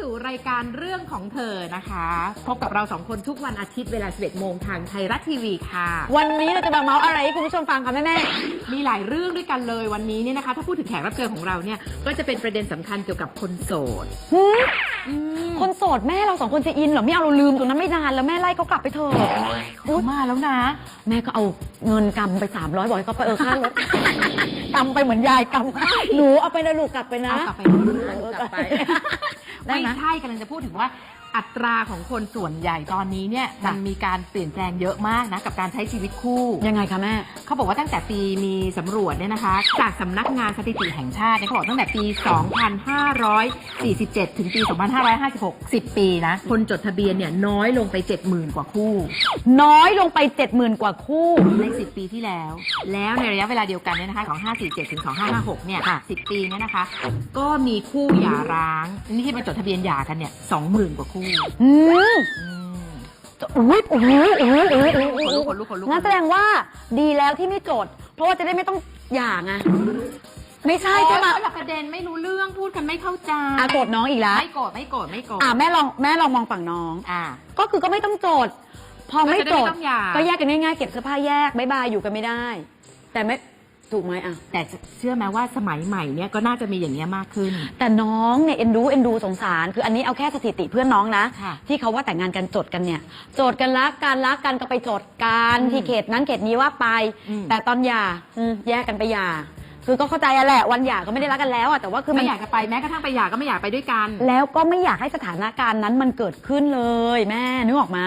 สู่รายการเรื่องของเธอนะคะ พบกับเราสองคนทุกวันอาทิตย์เวลา 11 โมงทางไทยรัฐทีวีค่ะ วันนี้เราจะมาเมาส์อะไรให้คุณผู้ชมฟังคะแม่แม่มีหลายเรื่องด้วยกันเลยวันนี้เนี่ยนะคะ ถ้าพูดถึงแขกรับเชิญของเราเนี่ย ก็จะเป็นประเด็นสำคัญเกี่ยวกับคนโสดหืมอืมคนโสดแม่เราสองคนจะอินเหรอไม่เอาเราลืมตรงนั้นไม่นานแล้วแม่ไล่เขากลับไปเถอะเขามาแล้วนะ แม่ก็เอาเงินกำไป 300บอกให้เขาไปเออค่ารถกำไปเหมือนยายกำหนูเอาไปนะลูกกลับไปนะ เอากลับไปเอากลับไป ได้ไม่ไหม ใช่กำลังจะพูดถึงว่า อัตราของคนส่วนใหญ่ตอนนี้เนี่ยจ้ะมันมีการเปลี่ยนแปลงเยอะมากนะกับการใช้ชีวิตคู่ยังไงคะแม่เขาบอกว่าตั้งแต่ปีมีสำรวจเนี่ยนะคะ จากสำนักงานสถิติแห่งชาติเนี่ยเขาบอกตั้งแต่ปี 2547 ถึงปี 2556 10 ปีนะ คนจดทะเบียนเนี่ยน้อยลงไป 70,000 กว่าคู่ น้อยลงไป 70,000 กว่าคู่ใน 10 ปีที่แล้ว แล้วในระยะเวลาเดียวกันเนี่ยนะคะ 2547 ถึง 2556 เนี่ย 10 ปีเนี่ยนะคะ ก็มีคู่หย่าร้างนี่ที่มาจดทะเบียนหย่ากันเนี่ย 20,000 กว่าคู่อืมอืมอุ้ยโอ้โหโอ้โหโอ้โหโอ้โหคนลุกคนลุกคนลุกงั้นแสดงว่าดีแล้วที่ไม่จด เพราะว่าจะได้ไม่ต้องหย่าไงไม่ใช่ใช่ไหมโอ๊ยคนละประเด็นไม่รู้เรื่องพูดกันไม่เข้าใจอะโกรธน้องอีกแล้วไม่โกรธไม่โกรธไม่โกรธอะแม่ลองแม่ลองมองฝั่งน้องอ่าก็คือก็ไม่ต้องโจทย์พอไม่จะโจได้ทไม่ย์ต้องหย่าก็แยกกันง่ายๆเก็บเสื้อผ้าแยกบายบายอยู่กันไม่ได้ แต่ไม่ ถูกไหมอะ แต่เชื่อไหมว่าสมัยใหม่เนี่ยก็น่าจะมีอย่างนี้ยมากขึ้น แต่น้องเนี่ยเอ็นดูเอ็นดูสงสาร คืออันนี้เอาแค่สถิติเพื่อนน้องนะ ค่ะที่เขาว่าแต่งงานกันจดกันเนี่ยโจทย์กันรักกันรักกันก็ไปโจทย์กันอืมที่เขตนั้นเขตนี้ว่าไป อืม แต่ตอนหย่าอืมแยกกันไปหย่า คือก็เข้าใจอะแหละวันหย่าก็ไม่ได้รักกันแล้วอะแต่ว่าคือไม่มันอยากจะไปแม้กระทั่งไปหย่าก็ไม่อยากไปด้วยกัน แล้วก็ไม่อยากให้สถานการณ์นั้นมันเกิดขึ้นเลยแม่นึกออกมา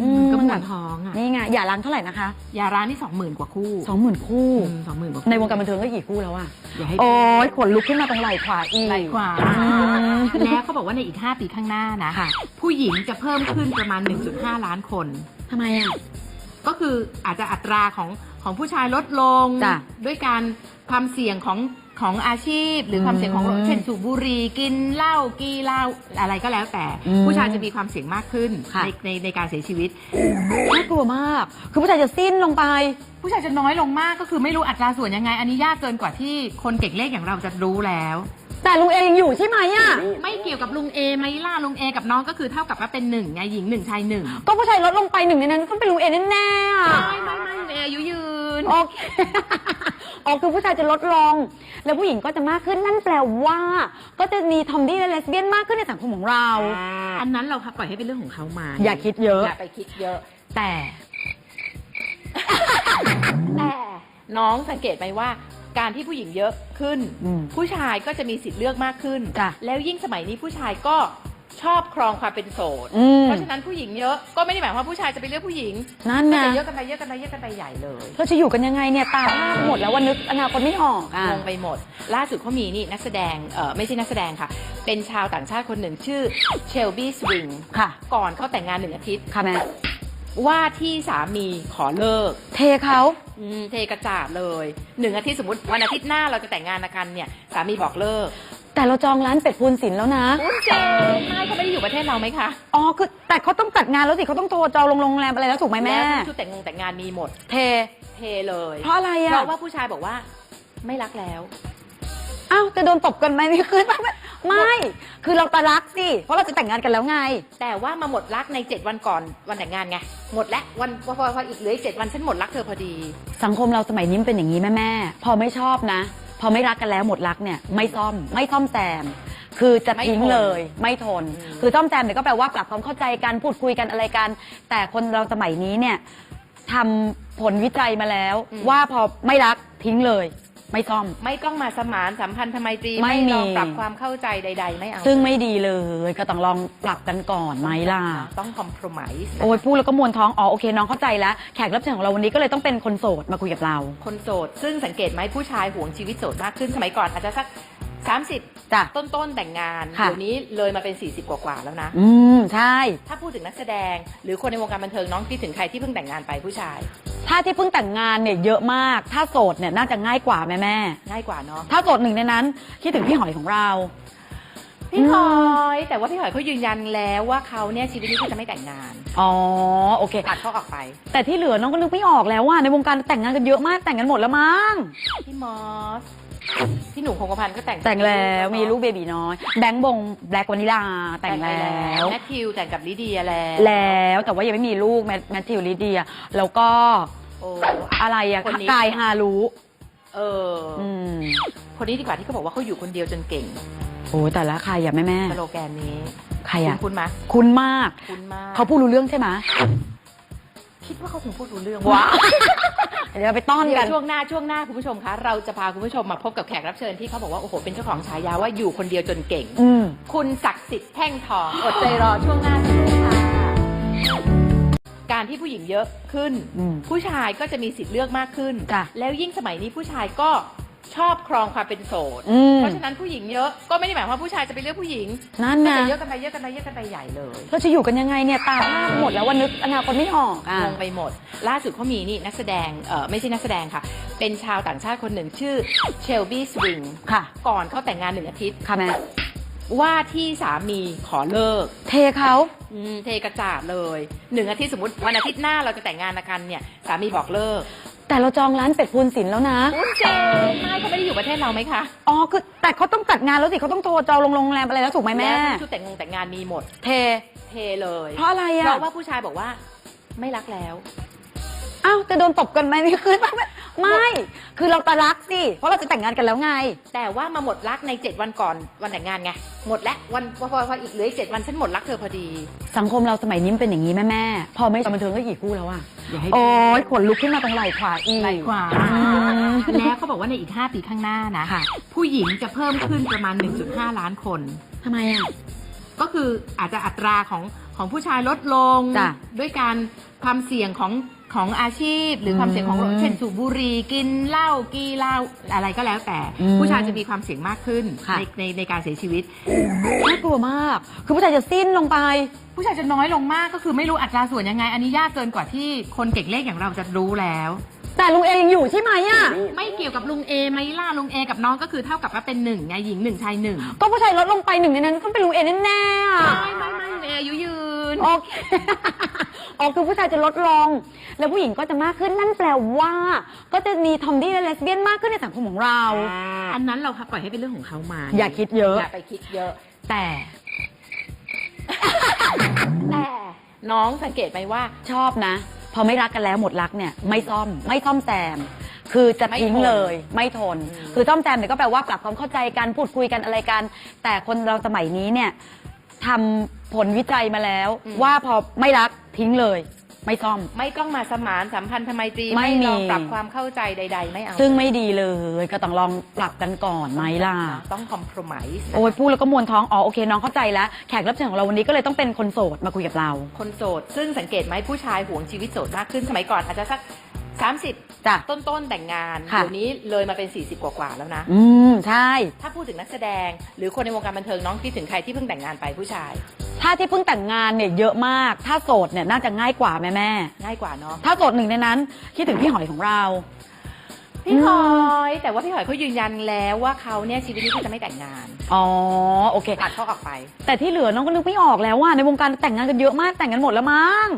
อืมก็เหมือนท้องอะนี่ไงหย่าร้างเท่าไหร่นะคะหย่าร้างนี่สองหมื่นกว่าคู่สองหมื่นคู่ สองหมื่นกว่าในวงการบันเทิงก็กี่คู่แล้วอะอย่าให้โอ้ยขนลุกขึ้นมาตรงไหล่ขวาอีก ไหลกว่าอืมแล้วเขาบอกว่าในอีก 5 ปีข้างหน้านะค่ะ ผู้หญิงจะเพิ่มขึ้นประมาณ 1.5 ล้านคน ทำไมอะ ก็คืออาจจะอัตราของ ของผู้ชายลดลง จ้ะด้วยการความเสี่ยงของของอาชีพ หรือความเสี่ยงของอืมเช่นสูบบุหรี่กินเหล้ากีเหล้าอะไรก็แล้วแต่ อืมผู้ชายจะมีความเสี่ยงมากขึ้นค่ะ ในในในการเสียชีวิต น่ากลัวมาก คือผู้ชายจะสิ้นลงไป ผู้ชายจะน้อยลงมากก็คือไม่รู้อัตราส่วนยังไง อันนี้ยากเกินกว่าที่คนเก่งเลขอย่างเราจะรู้แล้ว แต่ลุงเอยังอยู่ใช่ไหมอะไม่เกี่ยวกับลุงเอไหมล่าลุงเอกับน้องก็คือเท่ากับว่าเป็นหนึ่งไงหญิงหนึ่งชายหนึ่งก็ผู้ชายลดลงไปหนึ่งในนั้นก็เป็นลุงเอแน่ๆอะ ไม่ไม่ไม่ลุงเออายุยื น โอเค อ๋อคือผู้ชายจะลดลง แล้วผู้หญิงก็จะมากขึ้นนั่นแปลว่า ก็จะมีทอมดี้และเลสเบี้ยนมากขึ้นในสังคมของเรา อันนั้นเราปล่อยให้เป็นเรื่องของเขามาอย่าคิดเยอะ อย่าไปคิดเยอะ แต่ แต่น้องสังเกตไหมว่า การที่ผู้หญิงเยอะขึ้น อืมผู้ชายก็จะมีสิทธิ์เลือกมากขึ้น จ้ะ แล้วยิ่งสมัยนี้ผู้ชายก็ ชอบครองความเป็นโสด อืม เพราะฉะนั้นผู้หญิงเยอะก็ไม่ได้หมายความว่าผู้ชายจะไปเลือกผู้หญิงนั่นก็ไงจะเยอะกันไปเยอะกันไปเยอะกันไปใหญ่เลยเราจะอยู่กันยังไงเนี่ยตาพร่าหมดแล้ววันนึกอนาคตไม่ออกอะ งงไปหมด ล่าสุดเขามีนี่นักแสดงเออไม่ใช่นักแสดงค่ะ เป็นชาวต่างชาติคนหนึ่งชื่อเชลบี้สวิงค่ะ ก่อนเขาแต่งงานหนึ่งอาทิตย์ ค่ะแม่ว่าที่สามีขอเลิก เทเขาอืมเทกระจาดเลยหนึ่งอาทิตย์สมมติวันอาทิตย์หน้าเราจะแต่งงานกันเนี่ย สามีบอกเลิก แต่เราจองร้านเป็ดพูนศิลป์แล้วนะคุณเจนไม่เขาไม่ได้อยู่ประเทศเราไหมคะอ๋อ คือแต่เขาต้องจัดงานแล้วสิเขาต้องโทรจองโรงแรมอะไรแล้วถูกไหมแม่ ล้วชุดแต่งงงแต่งงานมีหมด เท เทเลย เพราะอะไรเพอะราะว่าผู้ชายบอกว่าไม่รักแล้ว อ้าวจะโดนตบกันไหมนี่คือไม่คือเราตารักสิ เพราะเราจะแต่งงานกันแล้วไง แต่ว่ามาหมดรักใน 7 วันก่อนวันแต่งงานไง หมดแล้ววันพอพอพออีกเหลืออีกเจ็ดวันฉันหมดรักเธอพอดี สังคมเราสมัยนี้มันเป็นอย่างนี้แม่แม่ๆพอไม่ชอบนะ พอไม่รักกันแล้วหมดรักเนี่ยไม่ซ่อมไม่ซ่อมแซม คือจะทิ้งไม่ทนเลย ไม่ทนอืมคือซ่อมแซมเนี่ยก็แปลว่าปรับความเข้าใจกันพูดคุยกันอะไรกัน แต่คนเราสมัยนี้เนี่ยทำผลวิจัยมาแล้ว ว่าพอไม่รักทิ้งเลย ไม่ซ่อม ไม่ต้องมาสมานสัมพันธ์ทำไมตรีไม่มี ลองปรับความเข้าใจใด ๆ ไม่เอาซึ่งไม่ดีเลยก็ต้องลองปรับกันก่อนไหมล่ะ ต้องคอม p r o m i s e โอ้ยพูดแล้วก็มวนท้อง อ๋อโอเค น้องเข้าใจแล้ว แขกรับเชิญของเราวันนี้ก็เลยต้องเป็นคนโสดมาคุยกับเรา คนโสด ซึ่งสังเกตไหมผู้ชายห่วงชีวิตโสดมากขึ้นสมัยก่อนอาจจะสัก 30จ้ะต้นๆแต่งงานค่ะ เดี๋ยวนี้เลยมาเป็น 40กว่าๆแล้วนะ อืมใช่ ถ้าพูดถึงนักแสดง หรือคนในวงการบันเทิงน้องคิดถึงใครที่เพิ่งแต่งงานไปผู้ชาย ถ้าที่เพิ่งแต่งงานเนี่ยเยอะมาก ถ้าโสดเนี่ยน่าจะง่ายกว่าแม่แม่ง่ายกว่าเนาะถ้าโสดหนึ่งในนั้นคิดถึงพี่หอยของเรา พี่หอยแต่ว่าพี่หอยเขายืนยันแล้วว่าเขาเนี่ยชีวิตนี้เขาจะไม่แต่งงานอ๋อโอเค ตัดเขาออกไป แต่ที่เหลือน้องก็นึกไม่ออกแล้วว่าในวงการแต่งงานกันเยอะมากแต่งกันหมดแล้วมั้งพี่มอสพี่หนุ่มคงกระพันธ์ก็แต่งแต่งแล้วมีลูกเบบีน้อย แบงค์บงแบล็กวานิลาแต่งไปแล้วแมทธิวแต่งกับลิเดียแล้ว แล้วแต่ว่ายังไม่มีลูกแมทแมทธิวลิเดีย แล้วก็โอ้อะไรอะคนนี้กายฮารุเออออืมคนนี้ดีกว่าที่เขาบอกว่าเขาอยู่คนเดียวจนเก่ง โอ้ยแต่ละใครอะแม่แม่ สโลแกนนี้ใครคุณอะ คุณไหมคุณมาก คุณมากเขาพูดรู้เรื่องใช่ไหมคิดว่าเขาคงพูดรู้เรื่องว้าเดี๋ยวเราไปต้อนเดี๋ยกันวช่วงหน้าช่วงหน้าคุณผู้ชมคะ เราจะพาคุณผู้ชมมาพบกับแขกรับเชิญที่เขาบอกว่า โอ้โห เป็นเจ้าของฉายาว่าอยู่คนเดียวจนเก่งอืมคุณศักดิ์สิทธิ์แท่งทองอดใจรอช่วงหน้าสักครู่ค่ะการที่ผู้หญิงเยอะขึ้นอืมผู้ชายก็จะมีสิทธิ์เลือกมากขึ้นจ้ะแล้วยิ่งสมัยนี้ผู้ชายก็ ชอบครองความเป็นโสด อืม เพราะฉะนั้นผู้หญิงเยอะก็ไม่ได้หมายความว่าผู้ชายจะไปเลือกผู้หญิงนั่นก็นะจะเยอะกันไปเยอะกันไปเยอะกันไปใหญ่เลยเราจะอยู่กันยังไงเนี่ยตาภาพหมดแล้วว่านึกอนาคตไม่ออกอะ งงไปหมด ล่าสุดเขามีนี่นักแสดงเออไม่ใช่นักแสดงค่ะ เป็นชาวต่างชาติคนหนึ่งชื่อเชลบี้สวิงค่ะ ก่อนเขาแต่งงานหนึ่งอาทิตย์ ค่ะแม่ว่าที่สามีขอเลิก เทเขาอืมเทกระจาดเลยหนึ่งอาทิตย์สมมติวันอาทิตย์หน้าเราจะแต่งงานกันเนี่ย สามีบอกเลิก แต่เราจองร้านเป็ดพูนศิลป์แล้วนะคุณเจไม่เขาไม่ได้อยู่ประเทศเราไหมคะอ๋อ คือ แต่เขาต้องจัดงานแล้วสิเขาต้องโทรจองโรงแรมอะไรแล้วถูกไหมแม่ ล้วชุดแต่งงงแต่งงานมีหมด เท เทเลย เพราะอะไรเพอะราะว่าผู้ชายบอกว่าไม่รักแล้ว อ้าวจะโดนตบกันไหมนี่คือไม่ไม่ คือเราตะรักสิ เพราะเราจะแต่งงานกันแล้วไง แต่ว่ามาหมดรักใน 7 วันก่อนวันแต่งงานไง หมดแล้ววันพอพอพออีกเหลืออีกเจ็ดวันฉันหมดรักเธอพอดี สังคมเราสมัยนี้มันเป็นอย่างนี้แม่แม่ๆพอไม่บันเทิงก็กี่คู่แล้วอะอย่าให้โอ้ยขนลุกขึ้นมาตรงไหล่ขวาอีก ไหลขวาอืมแล้วเขาบอกว่าในอีก 5 ปีข้างหน้านะค่ะ ผู้หญิงจะเพิ่มขึ้นประมาณ 1.5 ล้านคน ทำไมอะ ก็คืออาจจะอัตราของของผู้ชายลดลง จ้ะ ด้วยการความเสี่ยงของ ของอาชีพ หรือความเสี่ยงของอืมเช่นสูบบุหรี่กินเหล้ากีเหล้าอะไรก็แล้วแต่ อืมผู้ชายจะมีความเสี่ยงมากขึ้นค่ะ ในในในการเสียชีวิต น่ากลัวมาก คือผู้ชายจะสิ้นลงไป ผู้ชายจะน้อยลงมากก็คือไม่รู้อัตราส่วนยังไง อันนี้ยากเกินกว่าที่คนเก่งเลขอย่างเราจะรู้แล้ว แต่ลุงเอยังอยู่ใช่ไหมอะ ไม่เกี่ยวกับลุงเอไหมล่ะลุงเอกับน้องก็คือเท่ากับว่าเป็นหนึ่งไงหญิงหนึ่งชายหนึ่งก็ผู้ชายลดลงไปหนึ่งในนั้นต้องเป็นลุงเอแน่ๆอะไม่ ยืนโอเคอ๋อคือผู้ชายจะลดลง แล้วผู้หญิงก็จะมากขึ้นนั่นแปลว่า ก็จะมีทอมดี้และเลสเบี้ยนมากขึ้นในสังคมของเรา อันนั้นเราปล่อยให้เป็นเรื่องของเขามาอย่าคิดเยอะ อย่าไปคิดเยอะ แต่ แต่น้องสังเกตไหมว่า ชอบนะ พอไม่รักกันแล้วหมดรักเนี่ย ไม่ซ่อม ไม่ซ่อมแซม คือจะทิ้งไม่ทนเลย ไม่ทนอืมคือซ่อมแซมเนี่ยก็แปลว่าปรับความเข้าใจกันพูดคุยกันอะไรกัน แต่คนเราสมัยนี้เนี่ย ทำผลวิจัยมาแล้วว่าพอไม่รักทิ้งเลย ไม่ซ่อม ไม่ต้องมาสมานสัมพันธ์ทำไมตรีไม่ไม่ลองมีปรับความเข้าใจใด ๆ ไม่เอาซึ่งไม่ดีเลยก็ต้องลองปรับกันก่อนไหมล่ะ ต้องคอม p r o m i s e โอ้ยพูดแล้วก็มวนท้อง อ๋อ โอเค น้องเข้าใจแล้ว แขกรับเชิญของเราวันนี้ก็เลยต้องเป็นคนโสดมาคุยกับเรา คนโสด ซึ่งสังเกตไหมผู้ชายหวงชีวิตโสดมากขึ้นสมัยก่อนอาจจะสัก 30จ้ะต้นๆแต่งงานค่ะ เดี๋ยวนี้เลยมาเป็น 40 กว่าๆแล้วนะ อืมใช่ ถ้าพูดถึงนักแสดง หรือคนในวงการบันเทิงน้องคิดถึงใครที่เพิ่งแต่งงานไปผู้ชาย ถ้าที่เพิ่งแต่งงานเนี่ยเยอะมาก ถ้าโสดเนี่ยน่าจะง่ายกว่าแม่แม่ง่ายกว่าเนาะ ๆถ้าโสดหนึ่งในนั้นคิดถึงพี่หอยของเรา พี่หอยแต่ว่าพี่หอยเขายืนยันแล้วว่าเขาเนี่ยชีวิตนี้เขาจะไม่แต่งงานอ๋อโอเค ตัดเขาออกไป แต่ที่เหลือน้องก็นึกไม่ออกแล้วว่าในวงการแต่งงานกันเยอะมากแต่งกันหมดแล้วมั้ง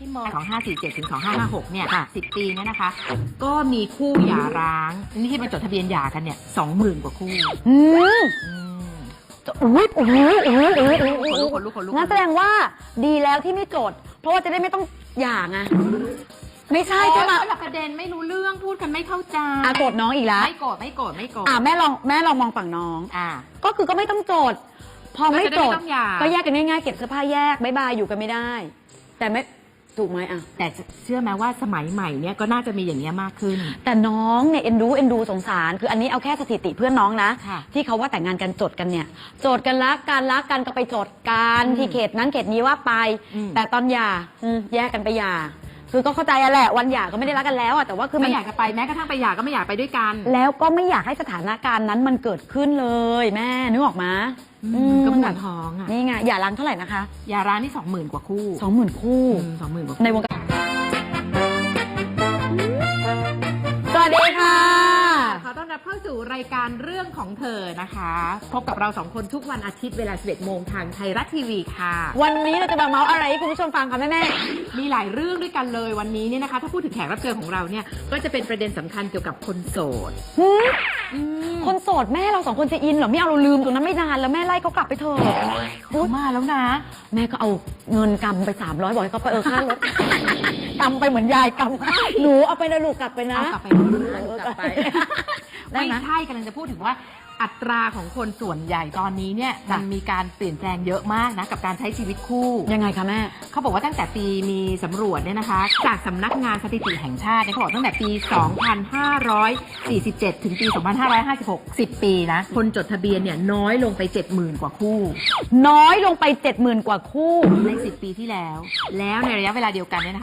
ที่มองของ547ถึง2556เนี่ย10 ปีเนี่ยนะคะ ก็มีคู่หย่าร้างนี่ที่มาจดทะเบียนหย่ากันเนี่ย20,000กว่าคู่อืมอืมอุ้ยโอ้โหโอ้โหโอ้โหโอ้โหขนลุกขนลุกขนลุกงั้นแสดงว่าดีแล้วที่ไม่จด เพราะว่าจะได้ไม่ต้องหย่าไง ไม่ใช่ใช่ไหมโอ๊ยคนละประเด็นไม่รู้เรื่องพูดกันไม่เข้าใจอะโกรธน้องอีกแล้วไม่โกรธไม่โกรธไม่โกรธอะแม่ลองแม่ลองมองฝั่งน้อง อ่าก็คือก็ไม่ต้องโจทย์พอไม่ก็จะได้โจไม่ทต้ย์องหย่า ก็แยกกันง่ายๆเก็บเสื้อผ้าแยกบายบายอยู่กันไม่ได้ แต่ไม่ถูกไหมอะ แต่เชื่อไหมว่าสมัยใหม่เนี่ยก็น่าจะมีอย่างนี้ยมากขึ้น แต่น้องเนี่ยเอ็นดูเอ็นดูสงสาร คืออันนี้เอาแค่สถิติเพื่อนน้องนะ ค่ะที่เขาว่าแต่งงานกันจดกันเนี่ยโจทย์กันรักกันรักกันก็ไปจดกันอืมที่เขตนั้นเขตนี้ว่าไป อืม แต่ตอนหย่าอืมแยกกันไปหย่า คือก็เข้าใจอะแหละวันหย่าก็ไม่ได้รักกันแล้วอะแต่ว่าคือไม่มันอยากจะไปแม้กระทั่งไปหย่าก็ไม่อยากไปด้วยกัน แล้วก็ไม่อยากให้สถานการณ์นั้นมันเกิดขึ้นเลยแม่นึกออกมาอืมก็เหมืแบอบนท้องอะนี่ไงหย่าร้างเท่าไหร่นะคะหย่าร้างนี่สองหมื่นกว่าคู่สองหมื่นคู่ สองหมื่นกว่าในวงการ สวัสดีค่ะขอต้อนรับเข้าสู่รายการเรื่องของเธอนะคะ พบกับเราสองคนทุกวันอาทิตย์เวลา 11 โมงทางไทยรัฐทีวีค่ะ วันนี้เราจะมาเมาส์อะไรให้คุณผู้ชมฟังคะแม่แม่มีหลายเรื่องด้วยกันเลยวันนี้เนี่ยนะคะ ถ้าพูดถึงแขกรับเชิญของเราเนี่ยก็จะเป็นประเด็นสำคัญเกี่ยวกับคนโสดหืมอืมคนโสดแม่เราสองคนจะอินเหรอไม่เอาเราลืมตรงนั้นไม่นานแล้วแม่ไล่เขากลับไปเถอะเขามาแล้วนะ แม่ก็เอาเงินกำไป 300บอกให้เขาไปเออค่ารถ กำไปเหมือนยายกำหนูเอาไปนะลูกกลับไปนะ เอากลับไปเอากลับไป ได้ไม่ไหม ใช่กำลังจะพูดถึงว่าอัตราของคนส่วนใหญ่ตอนนี้เนี่ยจ้ะมันมีการเปลี่ยนแปลงเยอะมากนะกับการใช้ชีวิตคู่ ยังไงคะแม่ เขาบอกว่าตั้งแต่ปีมีสำรวจเนี่ยนะคะ จากสำนักงานสถิติแห่งชาติเนี่ยเขาบอกตั้งแต่ปี 2547 ถึงปี 2556 10 ปีนะ คนจดทะเบียนเนี่ยน้อยลงไป 70,000 กว่าคู่ น้อยลงไป 70,000 กว่าคู่ ใน 10 ปีที่แล้ว แล้วในระยะเวลาเดียวกันเนี่ยนะคะ